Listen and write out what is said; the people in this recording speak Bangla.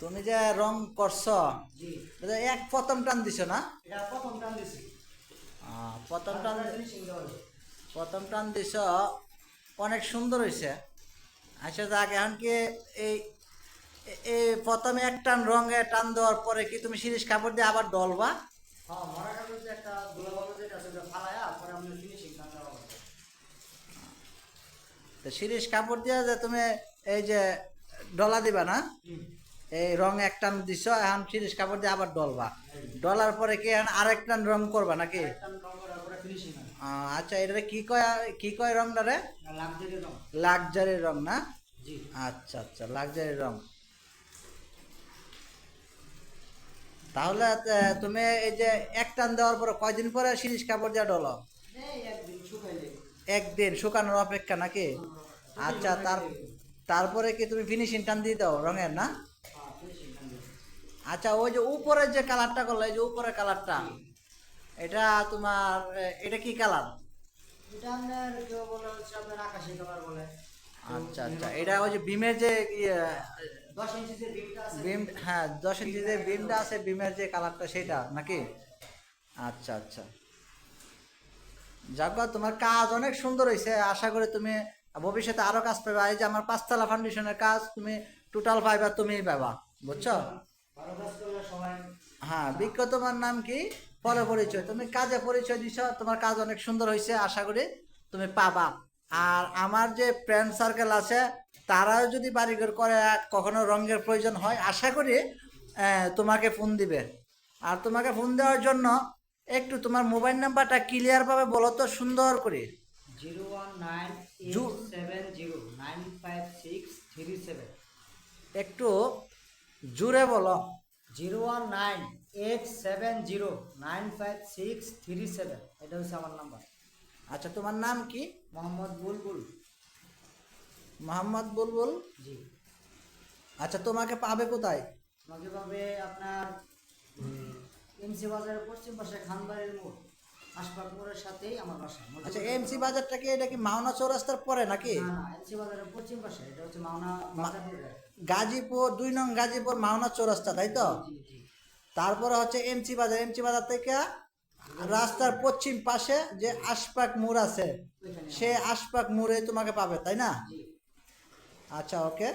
তুমি যে রং করছ এক প্রথম টান দিছ না? প্রথম টান দিছি। প্রথম টান। প্রথম দিছ অনেক সুন্দর হয়েছে আচ্ছা যাক এখন কি এই এই প্রথমে এক টান রঙে টান দেওয়ার পরে কি তুমি সিরিজ কাপড় দিয়ে আবার ডলবা? হ্যাঁ সিরিজ কাপড় দিয়ে যে তুমি এই যে ডলা দিবা না? এই রং এক টান দিছ এখন সিরিজ কাপড় দিয়ে আবার ডলবা। ডলার পরে কি এখন আরেক টান রং করবা নাকি? রং ফিনিশিং আচ্ছা এটা কি কয় কি কয় লাক্সারি রং। লাক্সারি রং না? আচ্ছা আচ্ছা লাক্সারি রং। তাহলে তুমি এই যে এক টান দেওয়ার পরে কয়দিন পরে সিরিজ কাপড় দিয়ে ডলো? একদিন শুকানোর অপেক্ষা নাকি? আচ্ছা তার তারপরে কি তুমি ফিনিশিং টান দিয়ে দাও রঙের না হ্যাঁ ফিনিশিং টান দিছি আচ্ছা ওই যে উপরের যে কালারটা করল এই যে উপরের কালারটা এটা তোমার এটা কি কালার এটা আপনার কেউ বলে হচ্ছে আপনার আকাশি কালার বলে। আচ্ছা আচ্ছা এটা ওই যে বিমের যে ইয়ে, দশ ইঞ্চি যে বিমটা আছে। বিম হ্যাঁ দশ ইঞ্চি যে বিমটা আছে। বিমের যে কালারটা সেটা নাকি? আচ্ছা আচ্ছা। বাদ, তোমার কাজ অনেক সুন্দর হয়েছে আশা করি তুমি ভবিষ্যতে আরও কাজ পাবে এই যে আমার পাঁচতলা ফাউন্ডেশনের কাজ তুমি টোটাল পাইবা তুমিই পাবা বুঝছ? হ্যাঁ বিজ্ঞ তোমার নাম কি? পরে পরিচয়। তুমি কাজে পরিচয় দিছ তোমার কাজ অনেক সুন্দর হয়েছে আশা করি তুমি পাবা। আর আমার যে ফ্রেন্ড সার্কেল আছে তারাও যদি বাড়িঘর করে কখনো রঙের প্রয়োজন হয় আশা করি তোমাকে ফোন দিবে। আর তোমাকে ফোন দেওয়ার জন্য একটু তোমার মোবাইল নাম্বারটা ক্লিয়ারভাবে বলো তো সুন্দর করে। Zero one nine seven zero nine five six three seven. একটু জুড়ে বলো। Zero one nine eight seven zero nine five six three seven. এটা হচ্ছে আমার নাম্বার। আচ্ছা তোমার নাম কি? মোহাম্মদ বুলবুল। মোহাম্মদ বুলবুল? জি। আচ্ছা তোমাকে পাবে কোথায়? আমাকে পাবে আপনার এমসি বাজারের পশ্চিম পাশে খানবাড়ির মোড়। আশপাক মোড়ের সাথেই আমার বাসা। আচ্ছা এমসি বাজারটা কি এটা কি মাওনা চৌরাস্তার পরে নাকি? না না এমসি বাজারের পশ্চিম পাশে এটা হচ্ছে মাওনা বাজার গাজীপুর দুই নং গাজীপুর মাওনা চৌরাস্তা তাই তো? তারপরে হচ্ছে এমসি বাজার এমসি বাজার থেকে রাস্তার পশ্চিম পাশে যে আশপাক মোড় আছে সে আশপাক মোড়ে তোমাকে পাবে তাই না? আচ্ছা ওকে।